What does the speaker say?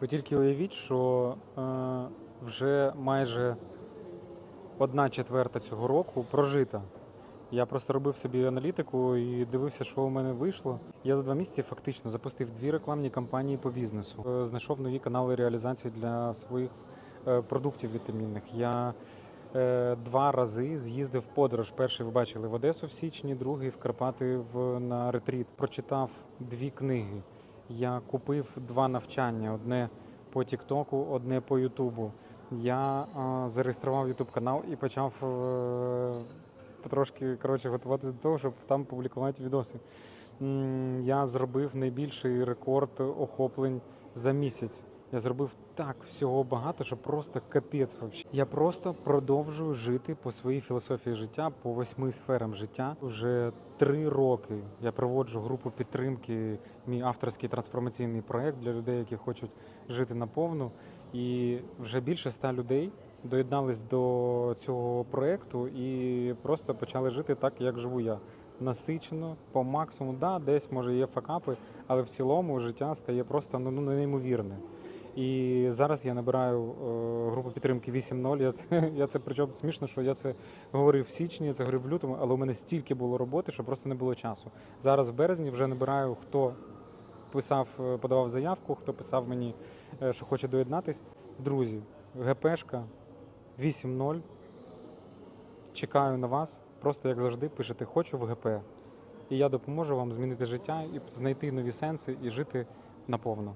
Ви тільки уявіть, що е, вже майже одна четверта цього року прожита. Я просто робив собі аналітику і дивився, що у мене вийшло. Я за два місяці фактично запустив дві рекламні кампанії по бізнесу. Е, Знайшов нові канали реалізації для своїх е, продуктів вітамінних. Я е, два рази з'їздив подорож. Перший ви бачили в Одесу в січні, другий в Карпати в на ретріт. Прочитав дві книги. Я купив два навчання: одне по Тіктоку, одне по Ютубу. Я зареєстрував Ютуб канал і почав е, потрошки коротше, готуватися до того, щоб там публікувати відоси. Я зробив найбільший рекорд охоплень за місяць. Я зробив так всього багато, що просто капець. Вообще. Я просто продовжую жити по своїй філософії життя, по восьми сферам життя. Вже три роки я проводжу групу підтримки, мій авторський трансформаційний проект для людей, які хочуть жити наповну. І вже більше ста людей доєднались до цього проекту і просто почали жити так, як живу я. Насичено, по максимуму, да, десь може є факапи, але в цілому життя стає просто ну, ну неймовірне. І зараз я набираю е, групу підтримки 8.0. Я це, я це причому смішно, що я це говорив в січні, я це говорив в лютому, але у мене стільки було роботи, що просто не було часу. Зараз в березні вже набираю, хто писав, е, подавав заявку, хто писав мені, е, що хоче доєднатись. Друзі, ГПшка 8.0. Чекаю на вас. Просто як завжди, пишете Хочу в ГП. І я допоможу вам змінити життя і знайти нові сенси і жити наповно.